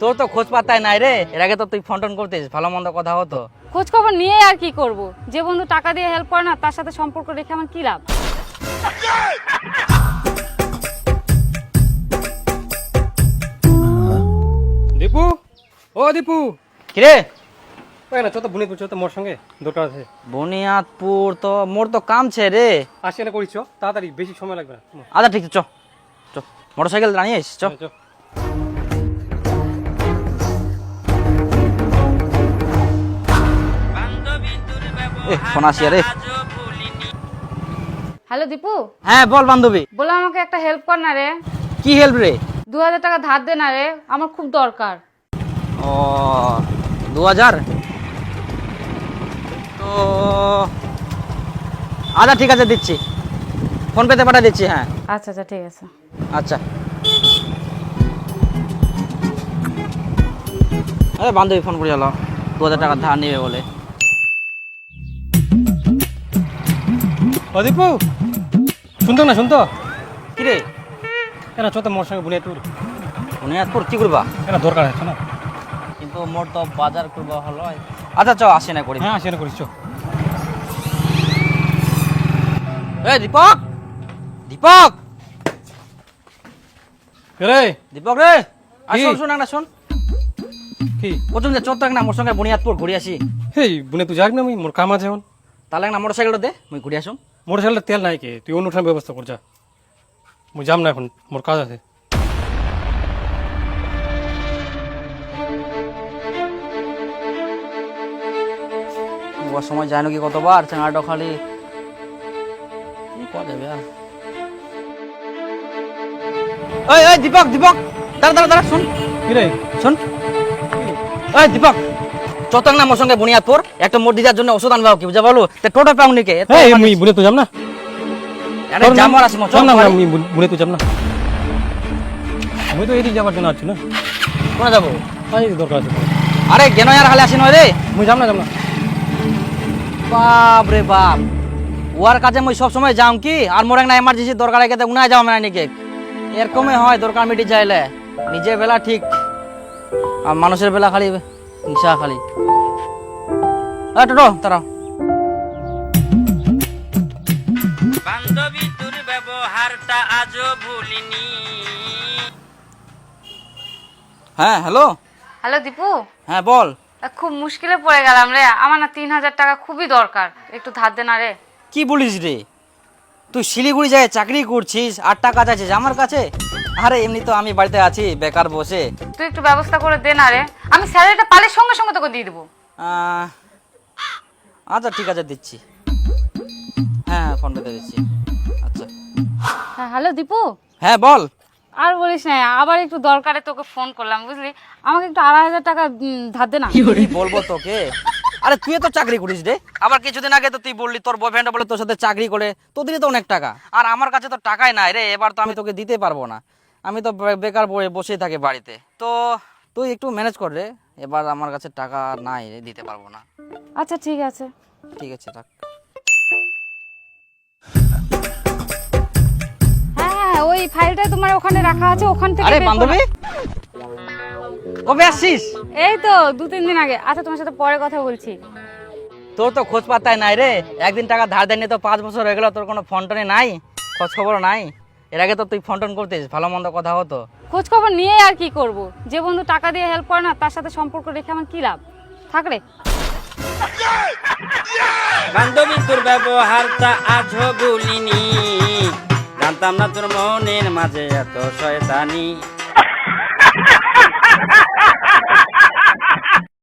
তোর তো খোঁজ পাতায় নাই রে। এর আগে তো তুই ফোন টোন করতিস ভালো মন্দ কথা হতো। খোঁজ খবর নিয়ে আর কি করব? যে বন্ধু টাকা দিয়ে হেল্প করে না তার সাথে সম্পর্ক রেখে আমার কি লাভ? দীপু? ও দীপু! কিরে? ওই না চো তো বুনিপুর চো তো মোর সঙ্গে দরকার আছে। বুনিয়াদপুর তো মোর তো কাম ছে রে। আসি না করিস চো, তাড়াতাড়ি বেশি সময় লাগবে না আচ্ছা ঠিক আছে চ। চ। মোটর সাইকেল দাঁড়িয়ে চ। চো। এ ফোন আসিয়া রে হ্যালো দীপু। হ্যাঁ বল বান্ধবী। বলে আমাকে একটা হেল্প কর না রে। কি হেল্প রে? দু হাজার টাকা ধার দে না রে আমার খুব দরকার। ও দু হাজার তো আচ্ছা ঠিক আছে দিচ্ছি। ফোন পেতে পাঠিয়ে দিচ্ছি হ্যাঁ। আচ্ছা আচ্ছা ঠিক আছে। আচ্ছা। আরে বান্ধবী ফোন করে গেলো দু হাজার টাকা ধার নেবে বলে। ও দীপু শুনতো না শুনতো? কি রে কেন চো তো মোর সঙ্গে বুনিয়াদপুর বুনিয়াদপুর কি করবা? কেন দরকার আছে না? কিন্তু মোর তো বাজার করবা হলো আচ্ছা চ আসি না করি হ্যাঁ আসি না করিস চো। এই দীপক! দীপক! রে? দীপক রে! কি? শোন না শোন। কি? প্রথম যে চোদ্দ না মোর সঙ্গে বুনিয়াদপুর ঘুরে আসি। হেই বুনিয়াদপুর যাক না মুই মোর কাম আছে এখন। তাহলে না মোটর সাইকেলটা দে মুই ঘুরে আসুম। মোটর সাইকেলের তেল নাই কে? তুই অনুষ্ঠান ব্যবস্থা কর যা। মুই যাম না এখন মোর কাজ আছে। ওর সময় যায় নাকি কতবার? চাঙাটা খালি। কি করা যাবে আর? দীপক দীপক দাঁড়া দাঁড়া দাঁড়া শুন। কি রে? শুন। দীপক। চতং না মোর সঙ্গে বুনিয়াদপুর। একটা মোট দিদার জন্য ওষুধ আনবা কি বুঝা বলো? তে টোটো পাও নিকে এই মুই বুনিয়াদপুর যাম না। আরে জামর আসি না আমি বুনিয়াদপুর যাম না। আমি তো এদিক যাবার জন্য আছি না। কোনা যাব? দরকার আছে। আরে কেন আর হালে আসি নয় রে। মুই যাম না যাম না। বাপ রে বাপ। ওয়ার কাছে মই সব সময় যাম কি? আর মোর একটা এমার্জেন্সি দরকার আছে উনায় যাও মানে নাকি এরকমই হয় দরকার মিটি চাইলে নিজের বেলা ঠিক। আর মানুষের বেলা খালি হিংসা খালি আ টোটো তারা বান্ধবী তোর ব্যবহারটা আজও ভুলিনি। হ্যাঁ হ্যালো? হ্যালো দীপু? হ্যাঁ বল। খুব মুশকিলে পড়ে গেলাম রে। আমার না তিন হাজার টাকা খুবই দরকার। একটু ধার দে না রে। কি বলিস রে? তুই শিলিগুড়ি যায় চাকরি করছিস আর টাকা চাইছিস আমার কাছে? আরে এমনি তো আমি বাড়িতে আছি বেকার বসে। তুই একটু ব্যবস্থা করে দে না রে। আমি স্যালারিটা পালে সঙ্গে সঙ্গে তোকে দিয়ে দেবো। আহ, আচ্ছা ঠিক আছে দিচ্ছি। হ্যাঁ হ্যাঁ ফোন পেতে দিচ্ছি। আচ্ছা। হ্যাঁ হ্যালো দীপু? হ্যাঁ বল। আর বলিস না আবার একটু দরকারে তোকে ফোন করলাম বুঝলি? আমাকে একটু আড়াই হাজার টাকা উম, ধার দে না। কি বলব তোকে? আরে তুই তো চাকরি করিস রে। আবার কিছুদিন আগে তো তুই বললি তোর বয়ফ্রেন্ড বলে তোর সাথে চাকরি করে তোদেরই তো অনেক টাকা। আর আমার কাছে তো টাকাই নাই রে এবার তো আমি তোকে দিতে পারব না। আমি তো বেকার বসে বসেই থাকি বাড়িতে। তো তুই একটু ম্যানেজ কর রে। এবার আমার কাছে টাকা নাই রে দিতে পারব না। আচ্ছা ঠিক আছে। ঠিক আছে থাক। হ্যাঁ হ্যাঁ ওই ফাইলটা তোমার ওখানে রাখা আছে ওখান থেকে আরে বের করো। বান্ধবী! কবে আসছিস? এই তো দু তিন দিন আগে। আচ্ছা তোমার সাথে পরে কথা বলছি। তোর তো খোঁজ পাত্তাই নাই রে। একদিন টাকা ধার দেয়নি তো পাঁচ বছর হয়ে গেল তোর কোনো ফোন টোনে নাই? খোঁজ খবর নাই? এর আগে তো তুই ফোন টোন করতিস ভালো মন্দ কথা হতো। খোঁজ খবর নিয়ে আর কি করব? যে বন্ধু টাকা দিয়ে হেল্প করে না তার সাথে সম্পর্ক রেখে আমার কি লাভ? থাক রে। বান্ধবী তোর ব্যবহারটা আজও বলিনি জানতাম না তোর মনের মাঝে এত শয়তানি।